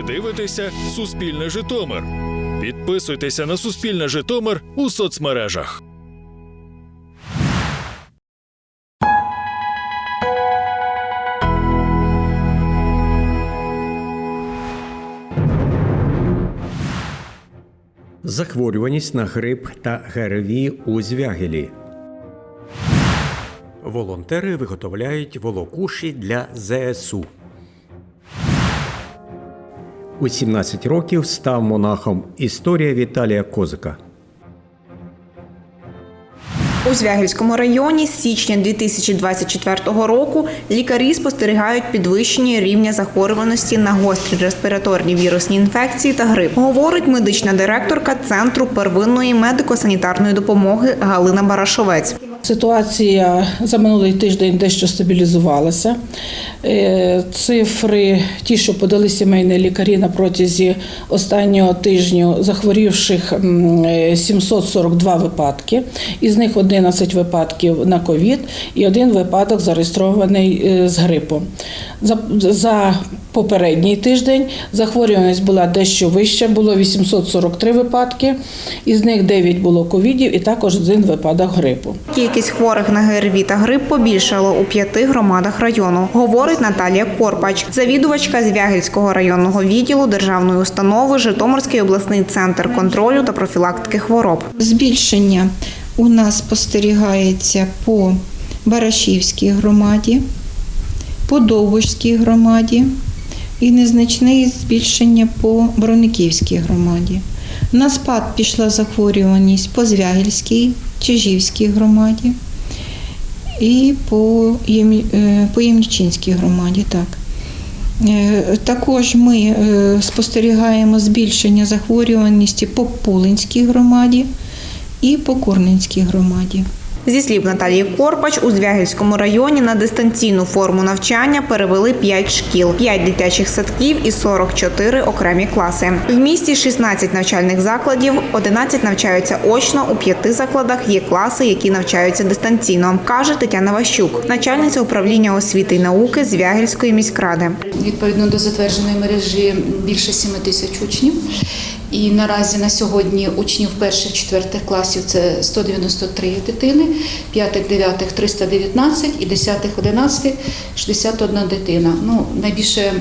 Ви дивитеся Суспільне Житомир. Підписуйтеся на Суспільне Житомир у соцмережах. Захворюваність на грип та ГРВІ у Звягелі. Волонтери виготовляють волокуші для ЗСУ. У 17 років став монахом. Історія Віталія Козика. У Звягільському районі з січня 2024 року лікарі спостерігають підвищення рівня захворюваності на гострі респіраторні вірусні інфекції та грип, говорить медична директорка Центру первинної медико-санітарної допомоги Галина Барашовець. Ситуація за минулий тиждень дещо стабілізувалася. Е, Цифри, ті, що подали сімейні лікарі на протязі останнього тижню, захворівших е, 742 випадки, із них 11 випадків на ковід і один випадок зареєстрований е, з грипом. За, за попередній тиждень захворюваність була дещо вища, було 843 випадки, із них 9 було ковідів і також один випадок грипу. Кількість хворих на ГРВІ та грип побільшало у п'яти громадах району, говорить Наталія Корпач, завідувачка Звягільського районного відділу державної установи Житомирський обласний центр контролю та профілактики хвороб. Збільшення у нас спостерігається по Барашівській громаді, по Довбушській громаді і незначне збільшення по Брониківській громаді. На спад пішла захворюваність по Звягільській, Чижівській громаді і по, е, по Ємільчинській громаді. Так. Е, Також ми е, спостерігаємо збільшення захворюваності по Пулинській громаді і по Курненській громаді. Зі слів Наталії Корпач, у Звягільському районі на дистанційну форму навчання перевели 5 шкіл, 5 дитячих садків і 44 окремі класи. В місті 16 навчальних закладів, 11 навчаються очно, у 5 закладах є класи, які навчаються дистанційно, каже Тетяна Ващук, начальниця управління освіти і науки Звягільської міськради. Відповідно до затвердженої мережі більше 7 тисяч учнів. І наразі на сьогодні учнів перших четвертих класів це 193 дитини, п'ятих, дев'ятих 319 і десятих, одинадцятих 61 дитина. Ну найбільше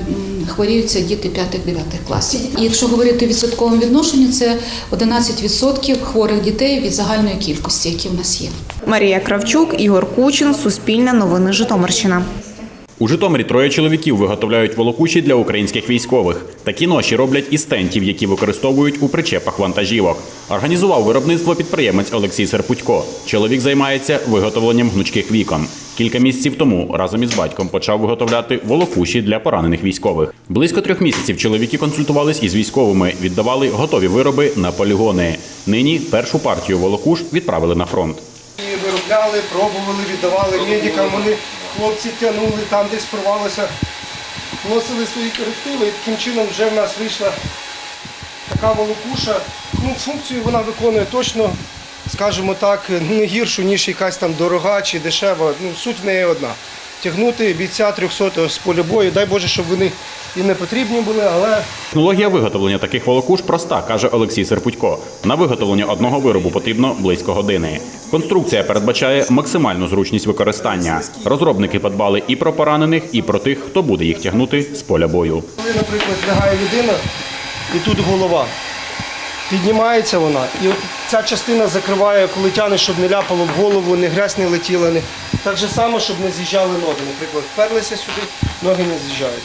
хворіються діти п'ятих, дев'ятих класів. І якщо говорити відсотковому відношенні, це 11% хворих дітей від загальної кількості, які в нас є. Марія Кравчук, Ігор Кучин, Суспільне новини Житомирщина. У Житомирі троє чоловіків виготовляють волокуші для українських військових. Такі ноші роблять із тентів, які використовують у причепах вантажівок. Організував виробництво підприємець Олексій Серпутько. Чоловік займається виготовленням гнучких вікон. Кілька місяців тому разом із батьком почав виготовляти волокуші для поранених військових. Близько трьох місяців чоловіки консультувались із військовими, віддавали готові вироби на полігони. Нині першу партію волокуш відправили на фронт. Виробляли, пробували, віддавали медикам, вони хлопці тягнули, там десь порвалося, вносили свої корективи і таким чином вже в нас вийшла така волокуша. Ну, функцію вона виконує точно, скажімо так, не гіршу, ніж якась там дорога чи дешева. Ну, суть в неї одна. Тягнути бійця 300 з поля бою. Дай Боже, щоб вони і не потрібні були, але Технологія виготовлення таких волокуш проста, каже Олексій Серпутько. На виготовлення одного виробу потрібно близько години. Конструкція передбачає максимальну зручність використання. Розробники подбали і про поранених, і про тих, хто буде їх тягнути з поля бою. коли, наприклад, лягає людина і тут голова. Піднімається вона, і от ця частина закриває, коли тягне, щоб не ляпало в голову, не грязь не летіла. Не... Так же само, щоб не з'їжджали ноги. Наприклад, вперлися сюди, ноги не з'їжджають.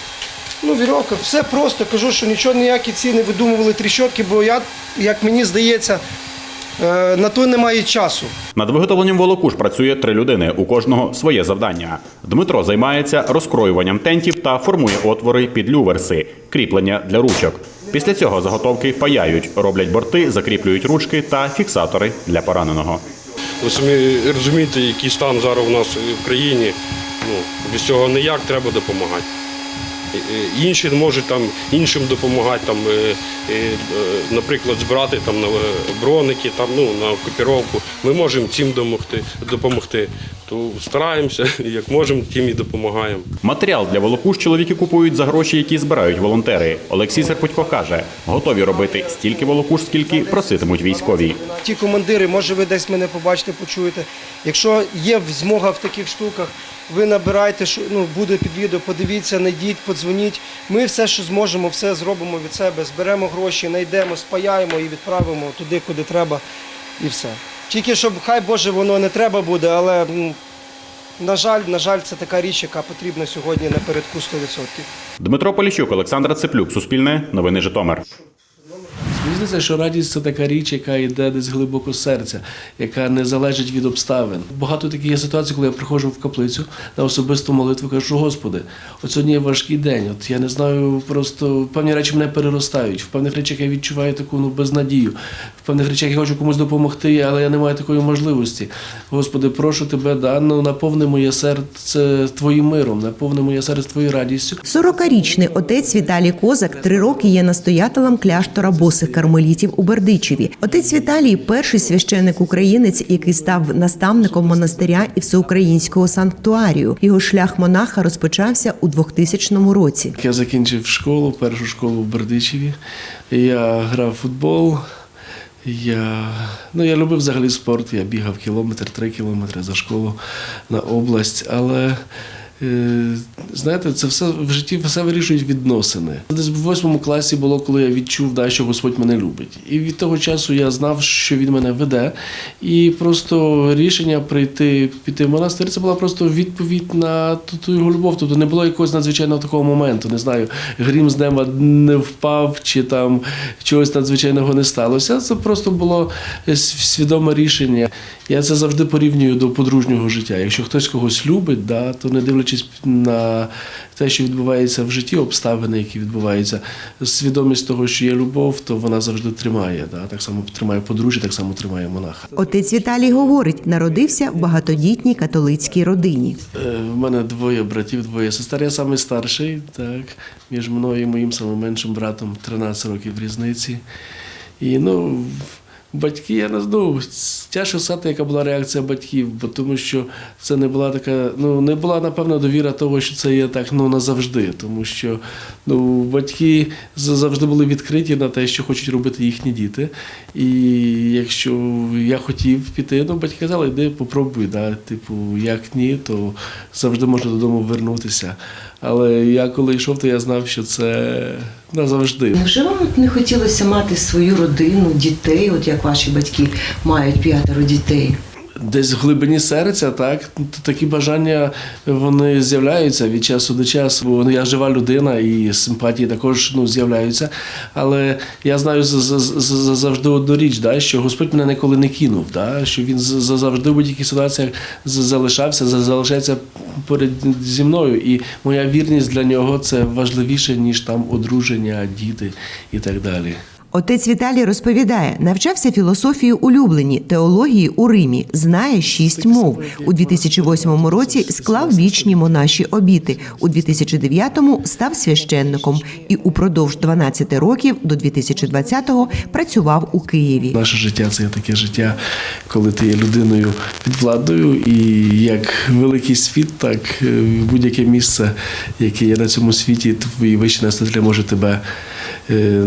Ну, вірьовка, все просто. Кажу, що нічого ніякі ці не видумували тріщотки, бо я, як мені здається, е, на то немає часу. Над виготовленням волокуш працює три людини. У кожного своє завдання. Дмитро займається розкроюванням тентів та формує отвори під люверси, кріплення для ручок. Після цього заготовки паяють, роблять борти, закріплюють ручки та фіксатори для пораненого. Ви самі розумієте, який стан зараз у нас в країні. Ну, без цього ніяк треба допомагати. Е, Інші можуть там іншим допомагати, там, е, е, наприклад, збирати там броники, там, ну, на окупіровку. Ми можемо цим допомогти. То стараємося, як можемо, тим і допомагаємо. Матеріал для волокуш чоловіки купують за гроші, які збирають волонтери. Олексій Серпутько каже, готові робити стільки волокуш, скільки проситимуть військові. Ті командири, може ви десь мене побачите, почуєте. Якщо є змога в таких штуках, ви набирайте, що- ну, буде під відео, подивіться, знайдіть, подзвоніть. Ми все, що зможемо, все зробимо від себе, зберемо гроші, знайдемо, спаяємо і відправимо туди, куди треба, і все. Тільки щоб, хай Боже, воно не треба буде, але на жаль, на жаль, це така річ, яка потрібна сьогодні напередку 100%. Дмитро Поліщук, Олександр Цеплюк, Суспільне, Новини Житомир. Здається, що радість це така річ, яка йде десь глибоко серця, яка не залежить від обставин. Багато таких є ситуацій, коли я приходжу в каплицю на особисту молитву, кажу, Господи, от сьогодні важкий день. От я не знаю, просто певні речі мене переростають. В певних речах я відчуваю таку ну, безнадію. В певних речах я хочу комусь допомогти, але я не маю такої можливості. Господи, прошу тебе, да, ну, наповни моє серце твоїм миром, наповни моє серце твоєю радістю. 40-річний отець Віталій Козак три роки є настоятелем кляштора босих кармелітів у Бердичеві. Отець Віталій перший священник українець, який став наставником монастиря і всеукраїнського санктуарію. Його шлях монаха розпочався у 2000 році. Я закінчив школу, першу школу в Бердичеві. Я грав в футбол. Я, ну, я любив взагалі спорт. Я бігав кілометр, три кілометри за школу на область. Але знаєте, це все в житті все вирішують відносини. Десь в восьмому класі було, коли я відчув, да, що Господь мене любить. І від того часу я знав, що він мене веде. І просто рішення прийти піти в монастир це була просто відповідь на ту, ту його любов. Тобто не було якогось надзвичайного такого моменту. Не знаю, грім з неба не впав, чи там чогось надзвичайного не сталося. Це просто було свідоме рішення. Я це завжди порівнюю до подружнього життя. Якщо хтось когось любить, да, то не дивлячись на те, що відбувається в житті, обставини, які відбуваються, свідомість того, що є любов, то вона завжди тримає. Да? Так само тримає подружжя, так само тримає монаха. Отець Віталій говорить, народився в багатодітній католицькій родині. Е, В мене двоє братів, двоє сестер. Я самий старший, так, між мною і моїм самим меншим братом 13 років різниці. І ну, батьки, я не знаю, тяжко сказати, яка була реакція батьків, бо тому що це не була така, ну не була напевно довіра того, що це є так ну назавжди. Тому що ну, батьки завжди були відкриті на те, що хочуть робити їхні діти. І якщо я хотів піти, ну батьки казали, йди попробуй. Да? Типу, як ні, то завжди можна додому вернутися. Але я коли йшов, то я знав, що це назавжди. Невже вам не хотілося мати свою родину, дітей, от як ваші батьки мають п'ятеро дітей? Десь в глибині серця, так такі бажання вони з'являються від часу до часу. Бо Я жива людина і симпатії також ну, з'являються. Але я знаю за- за- за- за- завжди одну річ, да, що Господь мене ніколи не кинув, да, що він за- за- завжди в будь-яких ситуаціях залишався, за- залишається поряд зі мною. І моя вірність для нього це важливіше, ніж там одруження, діти і так далі. Отець Віталій розповідає, навчався філософії улюблені, теології у Римі, знає шість мов. У 2008 році склав вічні монаші обіти. У 2009-му став священником і упродовж 12 років до 2020-го працював у Києві. Наше життя це таке життя, коли ти є людиною під владою, і як великий світ, так е, будь-яке місце, яке є на цьому світі, твої вищі настоятелі може тебе е,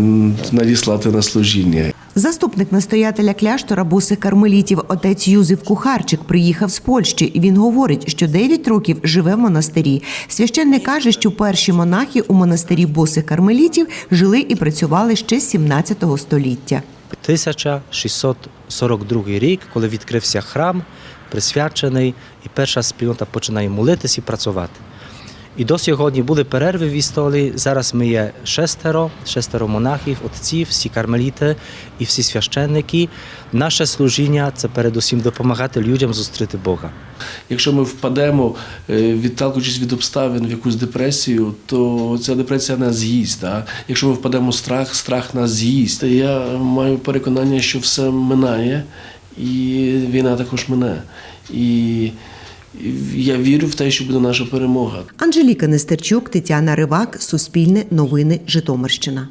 надіслати на служіння. Заступник настоятеля кляштора босих кармелітів отець Юзеф Кухарчик приїхав з Польщі. Він говорить, що 9 років живе в монастирі. Священник каже, що перші монахи у монастирі босих кармелітів жили і працювали ще з 17 століття. 1642 рік, коли відкрився храм, присвячений, і перша спільнота починає молитись і працювати. І до сьогодні були перерви в історії. Зараз ми є шестеро, шестеро монахів, отців, всі кармеліти і всі священники. Наше служіння це передусім допомагати людям зустріти Бога. Якщо ми впадемо, е, відталкуючись від обставин в якусь депресію, то ця депресія нас з'їсть. Да? Якщо ми впадемо в страх, страх нас з'їсть. Я маю переконання, що все минає, і війна також мине. І я вірю в те, що буде наша перемога. Анжеліка Нестерчук, Тетяна Ривак, Суспільне новини, Житомирщина.